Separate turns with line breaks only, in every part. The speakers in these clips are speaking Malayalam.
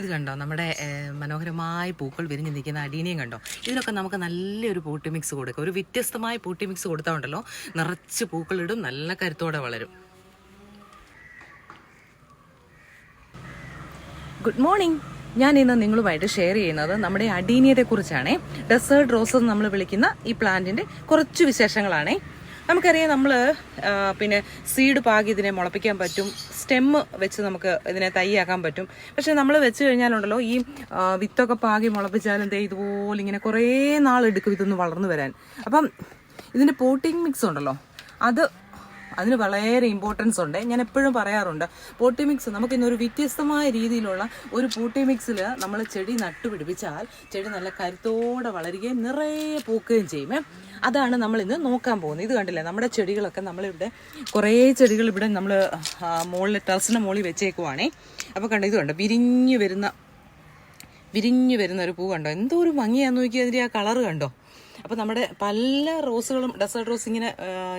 ഇത് കണ്ടോ? നമ്മുടെ മനോഹരമായ പൂക്കൾ വിരിഞ്ഞ് നിൽക്കുന്ന അടീനയും കണ്ടോ? ഇതിനൊക്കെ നമുക്ക് നല്ലൊരു പൂട്ടി മിക്സ് കൊടുക്കുക ഒരു വ്യത്യസ്തമായ പൂട്ടി മിക്സ് കൊടുത്താൽ ഉണ്ടല്ലോ? നിറച്ച് പൂക്കളിടും നല്ല കരുത്തോടെ വളരും. ഗുഡ് മോർണിംഗ് ഞാൻ ഇന്ന് നിങ്ങളുമായിട്ട് ഷെയർ ചെയ്യുന്നത് നമ്മുടെ അടീനിയത്തെ കുറിച്ചാണ്. ഡെസേർട്ട് റോസ് എന്ന് നമ്മൾ വിളിക്കുന്ന ഈ പ്ലാന്റിന്റെ കുറച്ച് വിശേഷങ്ങളാണ്. നമുക്കറിയാം നമ്മൾ പിന്നെ സീഡ് പാകി ഇതിനെ മുളപ്പിക്കാൻ പറ്റും സ്റ്റെമ്മ് വെച്ച് നമുക്ക് ഇതിനെ തൈയാക്കാൻ പറ്റും. പക്ഷെ നമ്മൾ വെച്ച് കഴിഞ്ഞാലുണ്ടല്ലോ ഈ വിത്തൊക്കെ പാകി മുളപ്പിച്ചാലും ദേ ഇതുപോലെ ഇങ്ങനെ കുറേ നാളെടുക്കും ഇതൊന്ന് വളർന്നു വരാൻ. അപ്പം ഇതിന്റെ പോട്ടിംഗ് മിക്സ് ഉണ്ടല്ലോ അത് അതിന് വളരെ ഇമ്പോർട്ടൻസ് ഉണ്ട്. ഞാൻ എപ്പോഴും പറയാറുണ്ട് പോട്ടി മിക്സ് നമുക്ക് ഇന്നൊരു വ്യത്യസ്തമായ രീതിയിലുള്ള ഒരു പോട്ടി മിക്സിൽ നമ്മൾ ചെടി നട്ടുപിടിപ്പിച്ചാൽ ചെടി നല്ല കരുത്തോടെ വളരുകയും നിറയെ പൂക്കുകയും ചെയ്യും. അതാണ് നമ്മൾ ഇന്ന് നോക്കാൻ പോകുന്നത്. ഇത് കണ്ടില്ലേ? നമ്മുടെ ചെടികളൊക്കെ നമ്മളിവിടെ കുറേ ചെടികൾ ഇവിടെ നമ്മൾ മുകളിൽ ടെറസിന്റെ മുകളിൽ വെച്ചേക്കുവാണേ. അപ്പോൾ കണ്ടോ ഇത് വിരിഞ്ഞു വരുന്ന വിരിഞ്ഞു വരുന്ന ഒരു പൂ കണ്ടോ? എന്തോ ഒരു ഭംഗിയാന്ന് നോക്കി അതിന്റെ ആ കളറ് കണ്ടോ? അപ്പോൾ നമ്മുടെ പല റോസുകളും ഡെസേർട്ട് റോസ് ഇങ്ങനെ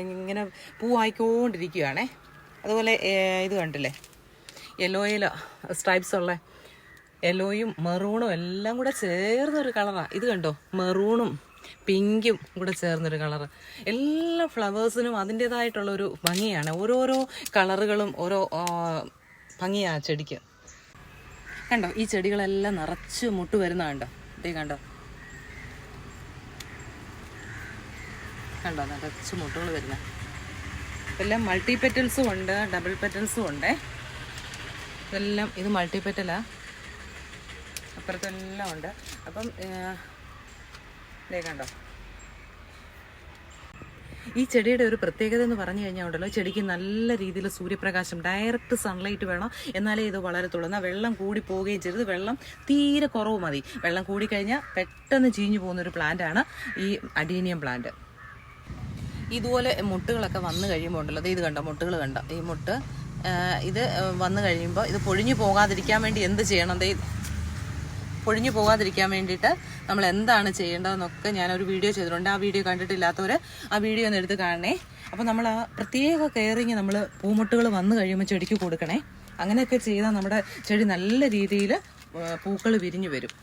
ഇങ്ങനെ പൂവായിക്കൊണ്ടിരിക്കുകയാണേ അതുപോലെ ഇത് കണ്ടില്ലേ? യെല്ലോയിൽ സ്ട്രൈപ്സ് ഉള്ള യെല്ലോയും മെറൂണും എല്ലാം കൂടെ ചേർന്നൊരു കളറാണ് ഇത് കണ്ടോ? മെറൂണും പിങ്കും കൂടെ ചേർന്നൊരു കളറ് എല്ലാ ഫ്ലവേഴ്സിനും അതിന്റേതായിട്ടുള്ള ഒരു ഭംഗിയാണ്. ഓരോരോ കളറുകളും ഓരോ ഭംഗിയാണ് ചെടിക്ക്. കണ്ടോ? ഈ ചെടികളെല്ലാം നിറച്ച് മുട്ട് വരുന്ന കണ്ടോ? ഇതേ കണ്ടോ? കണ്ടോ? നിറച്ച് മുട്ടുകൾ വരുന്ന എല്ലാം മൾട്ടി പെറ്റൽസും ഉണ്ട് ഡബിൾ പെറ്റൽസും ഉണ്ട്. ഇതെല്ലാം ഇത് മൾട്ടി പെറ്റലാ അപ്പുറത്തെല്ലാം ഉണ്ട്. അപ്പം ഇതേ കണ്ടോ? ഈ ചെടിയുടെ ഒരു പ്രത്യേകത എന്ന് പറഞ്ഞു കഴിഞ്ഞാൽ ഉണ്ടല്ലോ ചെടിക്ക് നല്ല രീതിയിൽ സൂര്യപ്രകാശം ഡയറക്റ്റ് സൺലൈറ്റ് വേണം. എന്നാലേ ഇത് വളരത്തുള്ളൂ. എന്നാൽ വെള്ളം കൂടി പോവുകയും ചെയ്ത് വെള്ളം തീരെ കുറവ് മതി. വെള്ളം കൂടിക്കഴിഞ്ഞാൽ പെട്ടെന്ന് ചീഞ്ഞു പോകുന്ന ഒരു പ്ലാന്റാണ് ഈ അഡീനിയം പ്ലാന്റ് ഇതുപോലെ മുട്ടുകളൊക്കെ വന്നു കഴിയുമ്പോൾ ഉണ്ടല്ലോ. ഇത് കണ്ട? മുട്ടുകൾ കണ്ട? ഈ മുട്ട് ഇത് വന്നു കഴിയുമ്പോൾ ഇത് പൊഴിഞ്ഞു പോകാതിരിക്കാൻ വേണ്ടി എന്ത് ചെയ്യണം? ദേ പൊഴിഞ്ഞു പോകാതിരിക്കാൻ വേണ്ടിയിട്ട് നമ്മൾ എന്താണ് ചെയ്യേണ്ടതെന്നൊക്കെ ഞാനൊരു വീഡിയോ ചെയ്തിട്ടുണ്ട്. ആ വീഡിയോ കണ്ടിട്ടില്ലാത്തവർ ആ വീഡിയോ ഒന്ന് എടുത്ത് കാണണേ. അപ്പോൾ നമ്മൾ ആ പ്രത്യേക കെയറിങ് നമ്മൾ പൂമുട്ടുകൾ വന്നു കഴിയുമ്പോൾ ചെടിക്ക് കൊടുക്കണേ. അങ്ങനെയൊക്കെ ചെയ്താൽ നമ്മുടെ ചെടി നല്ല രീതിയിൽ പൂക്കൾ വിരിഞ്ഞു വരും.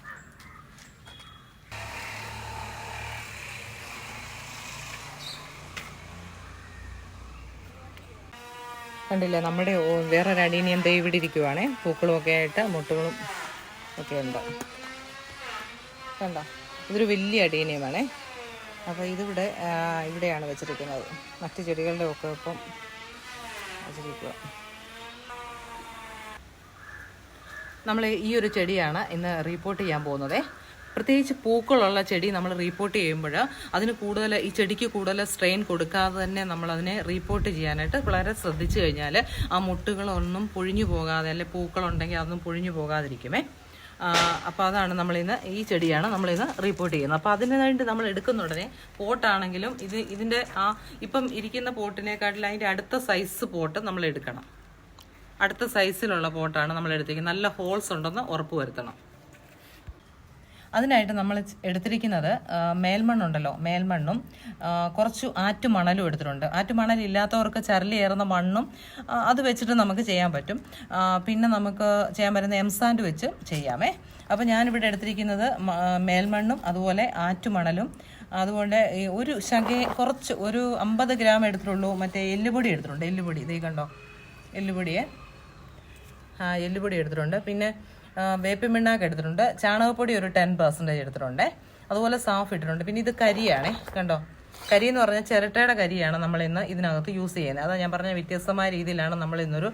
കണ്ടില്ലേ? നമ്മുടെ വേറെ വേറൊരു അടീനിയം എന്തേ ഇവിടെ ഇരിക്കുവാണേ. പൂക്കളും ഒക്കെ ആയിട്ട് മുട്ടുകളും ഒക്കെ ഉണ്ട്? കണ്ടോ? ഇതൊരു വലിയ അടീനിയമാണേ. അപ്പോൾ ഇതിവിടെ ഇവിടെയാണ് വെച്ചിരിക്കുന്നത്. മറ്റ് ചെടികളുടെ ഒക്കെ ഒപ്പം വെച്ചിരിക്കുക. നമ്മൾ ഈ ഒരു ചെടിയാണ് ഇന്ന് റിപ്പോർട്ട് ചെയ്യാൻ പോകുന്നത്. പ്രത്യേകിച്ച് പൂക്കളുള്ള ചെടി നമ്മൾ റീപ്പോർട്ട് ചെയ്യുമ്പോൾ അതിന് കൂടുതൽ ഈ ചെടിക്ക് കൂടുതൽ സ്ട്രെയിൻ കൊടുക്കാതെ തന്നെ നമ്മൾ അതിനെ റീപ്പോർട്ട് ചെയ്യാനായിട്ട് വളരെ ശ്രദ്ധിച്ചു കഴിഞ്ഞാൽ ആ മുട്ടുകളൊന്നും പൊഴിഞ്ഞു പോകാതെ അല്ലെ പൂക്കളുണ്ടെങ്കിൽ അതൊന്നും പൊഴിഞ്ഞു പോകാതിരിക്കുമേ. അപ്പോൾ അതാണ് നമ്മളിന്ന് ഈ ചെടിയാണ് നമ്മളിന്ന് റിപ്പോർട്ട് ചെയ്യുന്നത്. അപ്പോൾ അതിന് വേണ്ടി നമ്മൾ എടുക്കുന്ന ഉടനെ പോട്ടാണെങ്കിലും ഇത് ഇതിന്റെ ആ ഇപ്പം ഇരിക്കുന്ന പോട്ടിനെക്കാട്ടിൽ അതിന്റെ അടുത്ത സൈസ് പോട്ട് നമ്മൾ എടുക്കണം. അടുത്ത സൈസിലുള്ള പോട്ടാണ് നമ്മൾ എടുത്തിരിക്കുന്നത്. നല്ല ഹോൾസ് ഉണ്ടെന്ന് ഉറപ്പ് വരുത്തണം. അതിനായിട്ട് നമ്മൾ എടുത്തിരിക്കുന്നത് മേൽമണ്ണുണ്ടല്ലോ മേൽമണ്ണും കുറച്ച് ആറ്റുമണലും എടുത്തിട്ടുണ്ട്. ആറ്റുമണൽ ഇല്ലാത്തവർക്ക് ചരലിയേറുന്ന മണ്ണും അത് വെച്ചിട്ട് നമുക്ക് ചെയ്യാൻ പറ്റും. പിന്നെ നമുക്ക് ചെയ്യാൻ പറ്റുന്ന എംസാൻഡ് വെച്ച് ചെയ്യാമേ. അപ്പോൾ ഞാനിവിടെ എടുത്തിരിക്കുന്നത് മേൽമണ്ണും അതുപോലെ ആറ്റുമണലും അതുകൊണ്ട് ഒരു ശകെ കുറച്ച് ഒരു അമ്പത് ഗ്രാം എടുത്തിട്ടുള്ളൂ. മറ്റേ എല്ലുപൊടി എടുത്തിട്ടുണ്ട്. എല്ലുപൊടി ഇതേ കണ്ടോ? എല്ലുപൊടിയെ. എല്ലുപൊടി എടുത്തിട്ടുണ്ട്. പിന്നെ ആ, വേപ്പിൻ പിണ്ണാക്ക് എടുത്തിട്ടുണ്ട്. ചാണകപ്പൊടി ഒരു ടെൻ പെർസെന്റേജ് എടുത്തിട്ടുണ്ട്. അതുപോലെ സാഫ് ഇട്ടിട്ടുണ്ട്. പിന്നെ ഇത് കരിയാണേ. കണ്ടോ? കരി എന്ന് പറഞ്ഞാൽ ചിരട്ടയുടെ കരിയാണ് നമ്മൾ ഇന്ന് ഇതിനകത്ത് യൂസ് ചെയ്യുന്നത്. അതാ ഞാൻ പറഞ്ഞ വ്യത്യസ്തമായ രീതിയിലാണ് നമ്മൾ ഇന്നൊരു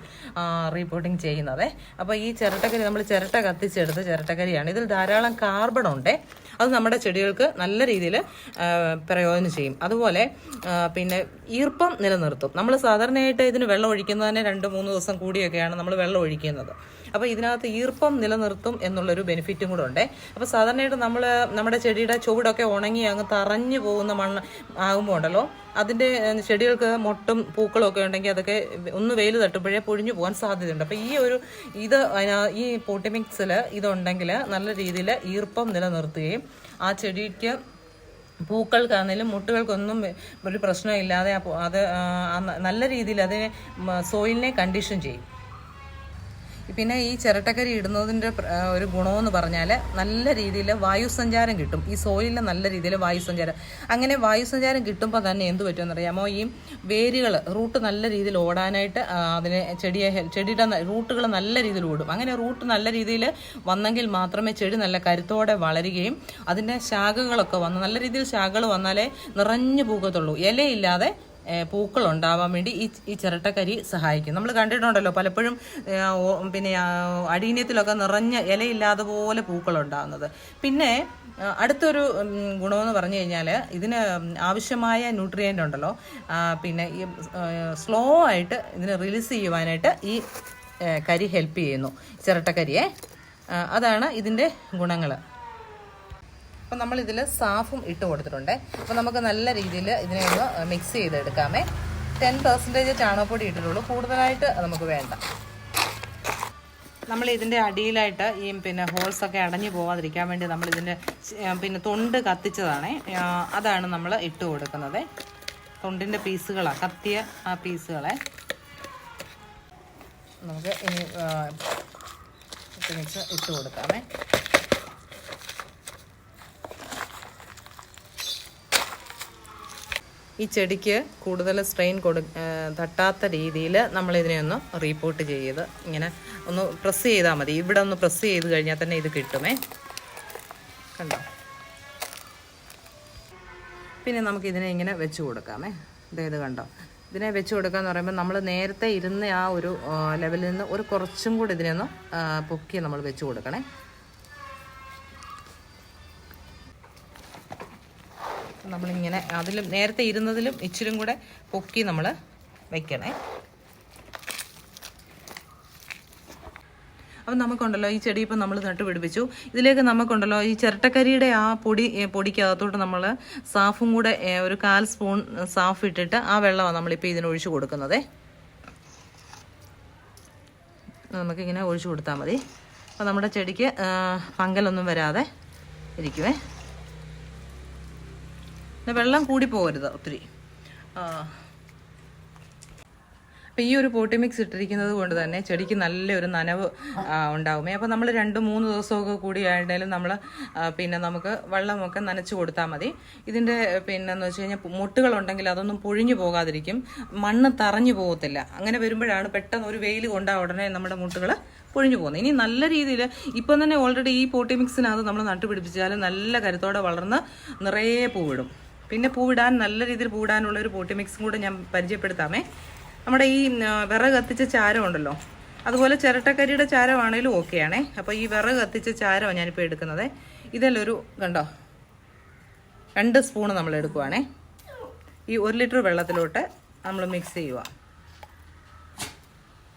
റീപോർട്ടിങ് ചെയ്യുന്നത്. അപ്പോൾ ഈ ചിരട്ടക്കരി നമ്മൾ ചിരട്ട കത്തിച്ചെടുത്ത് ചിരട്ടക്കരിയാണ്. ഇതിൽ ധാരാളം കാർബൺ ഉണ്ട്. അത് നമ്മുടെ ചെടികൾക്ക് നല്ല രീതിയിൽ പ്രയോജനം ചെയ്യും. അതുപോലെ പിന്നെ ഈർപ്പം നിലനിർത്തും. നമ്മൾ സാധാരണയായിട്ട് ഇതിന് വെള്ളം ഒഴിക്കുന്നതിന് രണ്ട് മൂന്ന് ദിവസം കൂടിയൊക്കെയാണ് നമ്മൾ വെള്ളം ഒഴിക്കുന്നത്. അപ്പോൾ ഇതിനകത്ത് ഈർപ്പം നിലനിർത്തും എന്നുള്ളൊരു ബെനിഫിറ്റും കൂടെ ഉണ്ട്. അപ്പോൾ സാധാരണയായിട്ട് നമ്മൾ നമ്മുടെ ചെടിയുടെ ചുവടൊക്കെ ഉണങ്ങി അങ്ങ് തറഞ്ഞു പോകുന്ന മണ്ണ് ആകുമ്പോൾ ഉണ്ടല്ലോ അതിന്റെ ചെടികൾക്ക് മൊട്ടും പൂക്കളും ഒക്കെ ഉണ്ടെങ്കിൽ അതൊക്കെ ഒന്ന് വെയിൽ തട്ടുമ്പോഴേ പൊഴിഞ്ഞു പോകാൻ സാധ്യതയുണ്ട്. അപ്പോൾ ഈ ഒരു ഇത് ഈ പോട്ടിമിക്സിൽ ഇതുണ്ടെങ്കിൽ നല്ല രീതിയിൽ ഈർപ്പം നിലനിർത്തുകയും ആ ചെടിക്ക് പൂക്കൾക്കാണെങ്കിലും മുട്ടുകൾക്കൊന്നും ഒരു പ്രശ്നമില്ലാതെ അത് നല്ല രീതിയിൽ അതിനെ സോയിലിനെ കണ്ടീഷൻ ചെയ്യും. പിന്നെ ഈ ചിരട്ടക്കരി ഇടുന്നതിന്റെ ഒരു ഗുണമെന്ന് പറഞ്ഞാൽ നല്ല രീതിയിൽ വായുസഞ്ചാരം കിട്ടും. ഈ സോയിലിൽ നല്ല രീതിയിൽ വായുസഞ്ചാരം. അങ്ങനെ വായുസഞ്ചാരം കിട്ടുമ്പോൾ തന്നെ എന്ത് പറ്റുമെന്നറിയാമോ? ഈ വേരുകൾ റൂട്ട് നല്ല രീതിയിൽ ഓടാനായിട്ട് അതിനെ ചെടിയെ ചെടിയുടെ റൂട്ടുകൾ നല്ല രീതിയിൽ ഓടും. അങ്ങനെ റൂട്ട് നല്ല രീതിയിൽ വന്നെങ്കിൽ മാത്രമേ ചെടി നല്ല കരുത്തോടെ വളരുകയും അതിന്റെ ശാഖകളൊക്കെ വന്ന് നല്ല രീതിയിൽ ശാഖകൾ വന്നാലേ നിറഞ്ഞു പൂക്കത്തുള്ളൂ ഇലയില്ലാതെ പൂക്കൾ ഉണ്ടാവാൻ വേണ്ടി ഈ ഈ ചിരട്ടക്കരി സഹായിക്കും. നമ്മൾ കണ്ടിട്ടുണ്ടല്ലോ പലപ്പോഴും പിന്നെ അടീനത്തിലൊക്കെ നിറഞ്ഞ ഇലയില്ലാതെ പോലെ പൂക്കൾ ഉണ്ടാകുന്നത് പിന്നെ അടുത്തൊരു ഗുണമെന്ന് പറഞ്ഞു കഴിഞ്ഞാൽ ഇതിന് ആവശ്യമായ ന്യൂട്രിയന്റ് ഉണ്ടല്ലോ. പിന്നെ ഈ സ്ലോ ആയിട്ട് ഇതിനെ റിലീസ് ചെയ്യുവാനായിട്ട് ഈ കരി ഹെൽപ്പ് ചെയ്യുന്നു ചിരട്ടക്കരിയെ. അതാണ് ഇതിന്റെ ഗുണങ്ങൾ അപ്പോൾ ഇതിൽ സാഫും ഇട്ട് കൊടുത്തിട്ടുണ്ട്. അപ്പോൾ നമുക്ക് നല്ല രീതിയിൽ ഇതിനെ ഒന്ന് മിക്സ് ചെയ്തെടുക്കാമേ. ടെൻ പെർസെന്റേജ് ചാണകപ്പൊടി ഇട്ടിട്ടുള്ളൂ. കൂടുതലായിട്ട് നമുക്ക് വേണ്ട. നമ്മൾ ഇതിന്റെ അടിയിലായിട്ട് ഈ പിന്നെ ഹോൾസ് ഒക്കെ അടഞ്ഞു പോവാതിരിക്കാൻ വേണ്ടി നമ്മൾ ഇതിന്റെ പിന്നെ തൊണ്ട് കത്തിച്ചതാണേ. അതാണ് നമ്മൾ ഇട്ട് കൊടുക്കുന്നത്. തൊണ്ടിന്റെ പീസുകളാണ് കത്തിയ ആ പീസുകളെ. നമുക്ക് ഇനി ഇട്ട് കൊടുക്കാമേ. ഈ ചെടിക്ക് കൂടുതൽ സ്ട്രെയിൻ കൊടു തട്ടാത്ത രീതിയിൽ നമ്മളിതിനെ ഒന്ന് റീപ്പോർട്ട് ചെയ്ത് ഇങ്ങനെ ഒന്ന് പ്രസ് ചെയ്താൽ മതി. ഇവിടെ ഒന്ന് പ്രസ് ചെയ്ത് കഴിഞ്ഞാൽ തന്നെ ഇത് കിട്ടുമേ. കണ്ടോ? പിന്നെ നമുക്കിതിനെ ഇങ്ങനെ വെച്ച് കൊടുക്കാമേ. ഇത് കണ്ടോ? ഇതിനെ വെച്ച് കൊടുക്കുക എന്ന് പറയുമ്പോൾ നമ്മൾ നേരത്തെ ഇരുന്ന ആ ഒരു ലെവലിൽ നിന്ന് ഒരു കുറച്ചും കൂടി ഇതിനെ ഒന്ന് പൊക്കി നമ്മൾ വെച്ച് കൊടുക്കണേ. നമ്മളിങ്ങനെ അതിലും നേരത്തെ ഇരുന്നതിലും ഇച്ചിരും കൂടെ പൊക്കി നമ്മൾ വെക്കണേ. അപ്പം നമുക്കുണ്ടല്ലോ ഈ ചെടി ഇപ്പം നമ്മൾ നട്ടുപിടിപ്പിച്ചു ഇതിലേക്ക് നമുക്കുണ്ടല്ലോ ഈ ചിരട്ടക്കരിയുടെ ആ പൊടി പൊടിക്കകത്തോട്ട് നമ്മൾ സാഫും കൂടെ ഒരു കാൽ സ്പൂൺ സാഫ് ഇട്ടിട്ട് ആ വെള്ളമാണ് നമ്മളിപ്പോൾ ഇതിന് ഒഴിച്ചു കൊടുക്കുന്നത്. നമുക്കിങ്ങനെ ഒഴിച്ചു കൊടുത്താൽ മതി. അപ്പോൾ നമ്മുടെ ചെടിക്ക് പങ്കലൊന്നും വരാതെ ഇരിക്കുവേ. വെള്ളം കൂടി പോകരുത് ഒത്തിരി. അപ്പം ഈ ഒരു പോട്ടി മിക്സ് ഇട്ടിരിക്കുന്നത് കൊണ്ട് തന്നെ ചെടിക്ക് നല്ലൊരു നനവ് ഉണ്ടാകുമേ അപ്പം അപ്പോൾ നമ്മൾ രണ്ട് മൂന്ന് ദിവസമൊക്കെ കൂടി ആയിരുന്നാലും നമ്മൾ പിന്നെ നമുക്ക് വെള്ളമൊക്കെ നനച്ച് കൊടുത്താൽ മതി. ഇതിന്റെ പിന്നെ എന്ന് വെച്ച് കഴിഞ്ഞാൽ മുട്ടുകളുണ്ടെങ്കിൽ അതൊന്നും പൊഴിഞ്ഞു പോകാതിരിക്കും. മണ്ണ് തറഞ്ഞു പോകത്തില്ല. അങ്ങനെ വരുമ്പോഴാണ് പെട്ടെന്ന് ഒരു വെയിൽ കൊണ്ടാ ഉടനെ നമ്മുടെ മുട്ടുകൾ പൊഴിഞ്ഞു പോകുന്നത്. ഇനി നല്ല രീതിയിൽ ഇപ്പം തന്നെ ഓൾറെഡി ഈ പോട്ടി മിക്സിനകത്ത് നമ്മൾ നട്ടുപിടിപ്പിച്ചാൽ നല്ല കരുത്തോടെ വളർന്ന് നിറയെ പൂവിടും. പിന്നെ പൂവിടാൻ നല്ല രീതിയിൽ പൂവിടാനുള്ള ഒരു പോട്ടി മിക്സും കൂടെ ഞാൻ പരിചയപ്പെടുത്താമേ. നമ്മുടെ ഈ വിറക് കത്തിച്ച ചാരം ഉണ്ടല്ലോ. അതുപോലെ ചിരട്ടക്കരിയുടെ ചാരമാണേലും ഓക്കെയാണേ. അപ്പോൾ ഈ വിറക് കത്തിച്ച ചാരമാണ് ഞാനിപ്പോൾ എടുക്കുന്നത്. ഇതിലൊരു കണ്ടോ? രണ്ട് സ്പൂണ് നമ്മൾ എടുക്കുവാണേ. ഈ ഒരു ലിറ്റർ വെള്ളത്തിലോട്ട് നമ്മൾ മിക്സ് ചെയ്യുക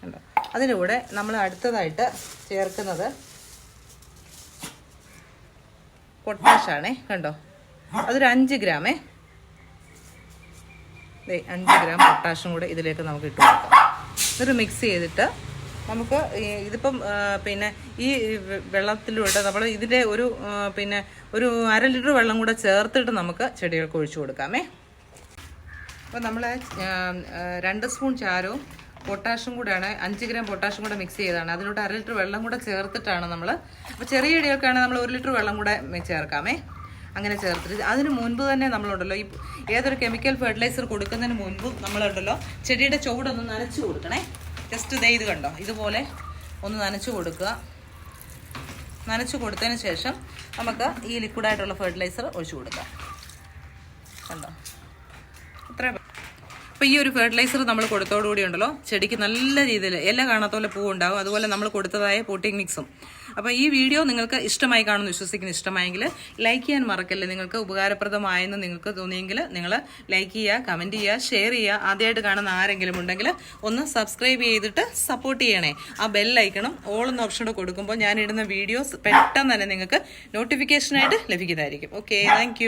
കണ്ടോ? അതിന്റെ കൂടെ നമ്മൾ അടുത്തതായിട്ട് ചേർക്കുന്നത് പൊട്ടാഷാണേ കണ്ടോ? അതൊരു അഞ്ച് ഗ്രാമേ അഞ്ച് ഗ്രാം പൊട്ടാഷും കൂടെ ഇതിലേക്ക് നമുക്ക് ഇട്ട് കൊടുക്കാം. ഇതൊരു മിക്സ് ചെയ്തിട്ട് നമുക്ക് ഇതിപ്പം പിന്നെ ഈ വെള്ളത്തിലൂടെ നമ്മൾ ഇതിന്റെ ഒരു പിന്നെ ഒരു അര ലിറ്റർ വെള്ളം കൂടെ ചേർത്തിട്ട് നമുക്ക് ചെടികൾക്ക് ഒഴിച്ചു കൊടുക്കാമേ. അപ്പോൾ നമ്മൾ രണ്ട് സ്പൂൺ ചാരവും പൊട്ടാഷും കൂടെയാണ് അഞ്ച് ഗ്രാം പൊട്ടാഷും കൂടെ മിക്സ് ചെയ്തതാണ്. അതിലോട്ട് അര ലിറ്റർ വെള്ളം കൂടെ ചേർത്തിട്ടാണ് നമ്മൾ അപ്പോൾ ചെറിയ ചെടികൾക്കാണെങ്കിൽ നമ്മൾ ഒരു ലിറ്റർ വെള്ളം കൂടെ ചേർക്കാമേ. അങ്ങനെ ചേർത്തിട്ട്. അതിന് മുൻപ് തന്നെ നമ്മളുണ്ടല്ലോ ഈ ഏതൊരു കെമിക്കൽ ഫെർട്ടിലൈസർ കൊടുക്കുന്നതിന് മുൻപും നമ്മളുണ്ടല്ലോ ചെടിയുടെ ചുവടൊന്ന് നനച്ചു കൊടുക്കണേ. ജസ്റ്റ് ഇതേ ഇത് കണ്ടോ ഇതുപോലെ ഒന്ന് നനച്ചു കൊടുക്കുക. നനച്ചു കൊടുത്തതിന് ശേഷം നമുക്ക് ഈ ലിക്വിഡായിട്ടുള്ള ഫെർട്ടിലൈസർ ഒഴിച്ചു കൊടുക്കാം. കണ്ടോ? അപ്പോൾ ഈ ഒരു ഫെർട്ടിലൈസർ നമ്മൾ കൊടുത്തോടുകൂടി ഉണ്ടല്ലോ. ചെടിക്ക് നല്ല രീതിയിൽ ഇല കാണാത്ത പോലെ പൂവുണ്ടാവും അതുപോലെ നമ്മൾ കൊടുത്തതായ പോട്ടിംഗ് മിക്സും അപ്പോൾ ഈ വീഡിയോ നിങ്ങൾക്ക് ഇഷ്ടമായി കാണുന്നു വിശ്വസിക്കുന്നു. ഇഷ്ടമായെങ്കിൽ ലൈക്ക് ചെയ്യാൻ മറക്കല്ലേ. നിങ്ങൾക്ക് ഉപകാരപ്രദമായെന്ന് നിങ്ങൾക്ക് തോന്നിയെങ്കിൽ നിങ്ങൾ ലൈക്ക് ചെയ്യുക കമന്റ് ചെയ്യുക ഷെയർ ചെയ്യുക. ആദ്യമായിട്ട് കാണുന്ന ആരെങ്കിലും ഉണ്ടെങ്കിൽ ഒന്ന് സബ്സ്ക്രൈബ് ചെയ്തിട്ട് സപ്പോർട്ട് ചെയ്യണേ. ആ ബെല്ലൈക്കണം ഓൾ എന്ന ഓപ്ഷനോട് കൊടുക്കുമ്പോൾ ഞാനിടുന്ന വീഡിയോസ് പെട്ടെന്ന് തന്നെ നിങ്ങൾക്ക് നോട്ടിഫിക്കേഷനായിട്ട് ലഭിക്കുന്നതായിരിക്കും. Okay thank